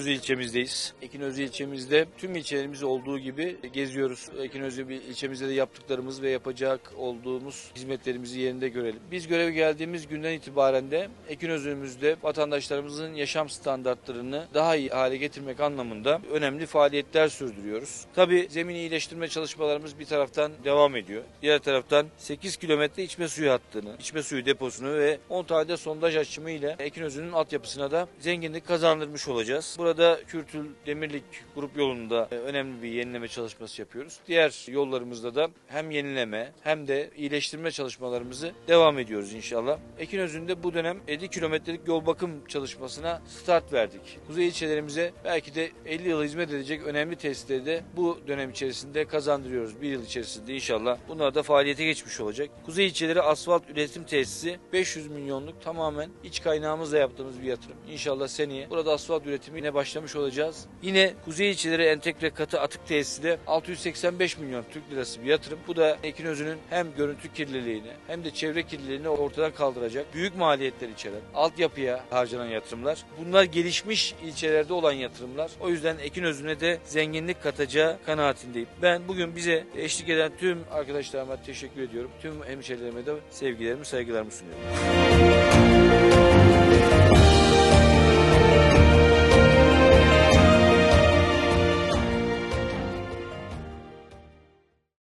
Ekinözü ilçemizdeyiz. Ekinözü ilçemizde tüm ilçelerimiz olduğu gibi geziyoruz. Ekinözü ilçemizde de yaptıklarımız ve yapacak olduğumuz hizmetlerimizi yerinde görelim. Biz göreve geldiğimiz günden itibaren de Ekinözü'müzde vatandaşlarımızın yaşam standartlarını daha iyi hale getirmek anlamında önemli faaliyetler sürdürüyoruz. Tabii zemin iyileştirme çalışmalarımız bir taraftan devam ediyor. Diğer taraftan 8 kilometre içme suyu hattını, içme suyu deposunu ve 10 tane de sondaj açımı ile Ekinözü'nün altyapısına da zenginlik kazandırmış olacağız. Burada Kürtül Demirlik grup yolunda e, önemli bir yenileme çalışması yapıyoruz. Diğer yollarımızda da hem yenileme hem de iyileştirme çalışmalarımızı devam ediyoruz inşallah. Ekinözü'nde bu dönem 50 kilometrelik yol bakım çalışmasına start verdik. Kuzey ilçelerimize belki de 50 yıl hizmet edecek önemli tesisleri de bu dönem içerisinde kazandırıyoruz. Bir yıl içerisinde inşallah bunlar da faaliyete geçmiş olacak. Kuzey ilçeleri asfalt üretim tesisi 500 milyonluk tamamen iç kaynağımızla yaptığımız bir yatırım. İnşallah seneye burada asfalt üretimine başlamış olacağız. Yine Kuzey ilçeleri entegre katı atık tesisi de 685 milyon Türk lirası bir yatırım. Bu da Ekinözü'nün hem görüntü kirliliğini hem de çevre kirliliğini ortadan kaldıracak büyük maliyetler içeren altyapıya harcanan yatırımlar. Bunlar gelişmiş ilçelerde olan yatırımlar. O yüzden Ekinözü'ne de zenginlik katacağı kanaatindeyim. Ben bugün bize eşlik eden tüm arkadaşlarıma teşekkür ediyorum. Tüm hemşehrilerime de sevgilerimi, saygılarımı sunuyorum.